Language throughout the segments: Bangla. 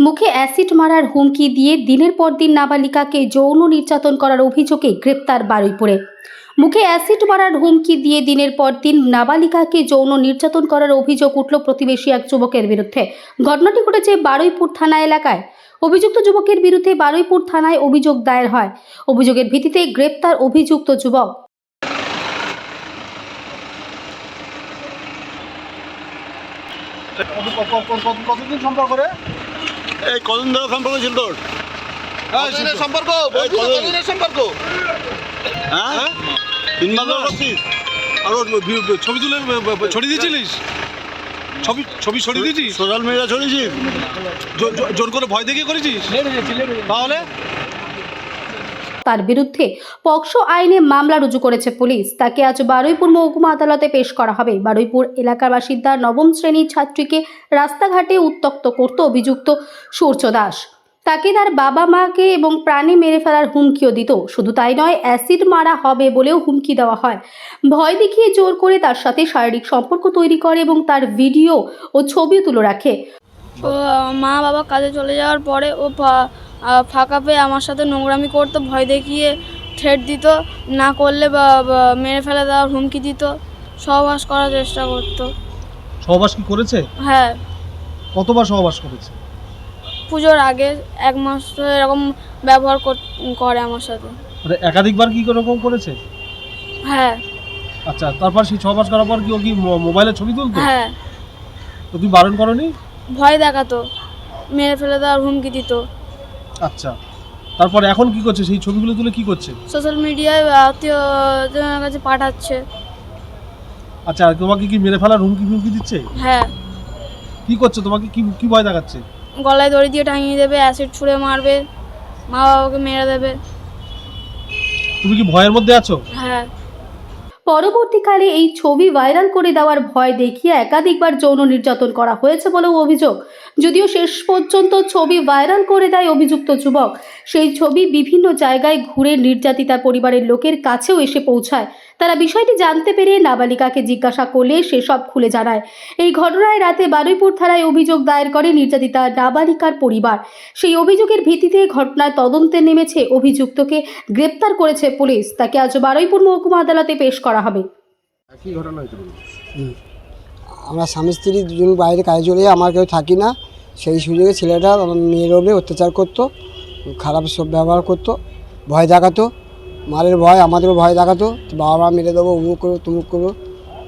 মুখে অ্যাসিড মারার হুমকি দিয়ে দিনের পর দিন নাবালিকাকে যৌন নির্যাতন করার অভিযোগে গ্রেপ্তার বারুইপুরে। মুখে অ্যাসিড মারার হুমকি দিয়ে দিনের পর দিন নাবালিকাকে যৌন নির্যাতন করার অভিযোগ উঠল প্রতিবেশী এক যুবকের বিরুদ্ধে। ঘটনাটি ঘটেছে বারুইপুর থানা এলাকায়। অভিযুক্ত যুবকের বিরুদ্ধে বারুইপুর থানায় অভিযোগ দায়ের হয়। অভিযোগের ভিত্তিতে গ্রেপ্তার অভিযুক্ত যুবক। কত- কত- কত- কত- কতদিন সম্পর্ক রে? এই কদিন ধরে সম্পর্ক ছিল তোর? সম্পর্ক? কতদিন- কতদিনের সম্পর্ক? হ্যাঁ? তিন মাস ধরে করছিস আর ছবি তুলে ছড়িয়ে দিয়েছিলিস? ছবি ছবি ছড়িয়ে দিয়েছিস? সোশ্যাল মিডিয়া ছড়িয়েছিস? জোর করে ভয় দেখিয়ে করেছিস? তাহলে? তার বিরুদ্ধে পক্সো আইনে মামলা রুজু করেছে পুলিশ। তাকে আজ বারুইপুর মহকুমা আদালতে পেশ করা হবে। বারুইপুর এলাকার বাসিন্দা নবম শ্রেণির ছাত্রীকে রাস্তাঘাটে উত্তক্ত করত অভিযুক্ত সূর্য দাস। তাকে তার বাবা মাকে এবং প্রাণে মেরে ফেলার হুমকিও দিত। শুধু তাই নয়, অ্যাসিড মারা হবে বলেও হুমকি দেওয়া হয়। ভয় দেখিয়ে জোর করে তার সাথে শারীরিক সম্পর্ক তৈরি করে এবং তার ভিডিও ও ছবি তুলে রাখে। মা বাবা কাজে চলে যাওয়ার পরে ও ফাঁকা পেয়ে আমার সাথে নোংরামি করতো ভয় দেখিয়ে ঠেট দিত না করলে বা মেরে ফেলে দেওয়ার হুমকি দিত সহবাস করার চেষ্টা করতো। সহবাস কি করেছে? হ্যাঁ। কতবার সহবাস করেছে? পুজোর আগে এক মাস এরকম ব্যবহার করে আমার সাথে। মানে একাধিকবার কি রকম করেছে? হ্যাঁ। আচ্ছা তারপর সেই সহবাস করার পর কি ও কি মোবাইলে ছবি তুলতো? হ্যাঁ। তো তুই বারণ করনি? ভয় দেখাতো মেরে ফেলে দেওয়ার হুমকি দিত। আচ্ছা। তারপর এখন কি করছে? সেই ছবিগুলো তুলে কি করছে? সোশ্যাল মিডিয়ায় আত্মীয়জনের কাছে পাঠাচ্ছে। আচ্ছা আর তোমাকে কি মেরে ফেলার হুমকি হুমকি দিচ্ছে? হ্যাঁ। কি করছে? তোমাকে কি কি ভয় দেখাচ্ছে? গলায় দড়ি দিয়ে টাঙিয়ে দেবে অ্যাসিড ছুঁড়ে মারবে মা বাবাকে মেরে দেবে। তুমি কি ভয়ের মধ্যে আছো? হ্যাঁ। পরবর্তীকালে এই ছবি ভাইরাল করে দেওয়ার ভয় দেখিয়ে একাধিকবার যৌন নির্যাতন করা হয়েছে বলেও অভিযোগ। যদিও শেষ পর্যন্ত ছবি ভাইরাল করে দেয় অভিযুক্ত যুবক, সেই ছবি বিভিন্ন জায়গায় ঘুরে নির্যাতিতা পরিবারের লোকের কাছেও এসে পৌঁছায়। তারা বিষয়টি জানতে পেরে নাবালিকাকে জিজ্ঞাসা করলে সেসব খুলে জানায়। এই ঘটনায় রাতে বারুইপুর থানায় অভিযোগ দায়ের করে নির্যাতিতা নাবালিকার পরিবার। সেই অভিযোগের ভিত্তিতে ঘটনার তদন্তে নেমেছে অভিযুক্তকে গ্রেপ্তার করেছে পুলিশ। তাকে আজ বারুইপুর মহকুমা আদালতে পেশ করা হবে। কি ঘটনা হয়েছিল আমরা স্বামী স্ত্রী দুজন বাইরে কাজে চলে যাই আমার কেউ থাকি না। সেই সুযোগে ছেলেটা আমার মেয়ের ওপরে অত্যাচার করতো খারাপ সব ব্যবহার করতো ভয় দেখাতো। মারের ভয় আমাদেরও ভয় দেখাতো। বাবা মা মেরে দেবো উমুক করব তুমুক করব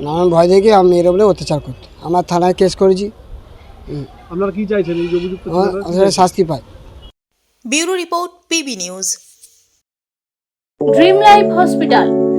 নানান ভয় দেখে আমার মেয়ের ওপরে অত্যাচার করতো। আমরা থানায় কেস করেছি। আপনারা কি চাইছেন শাস্তি পায় bureau report PB news. Dream life hospital.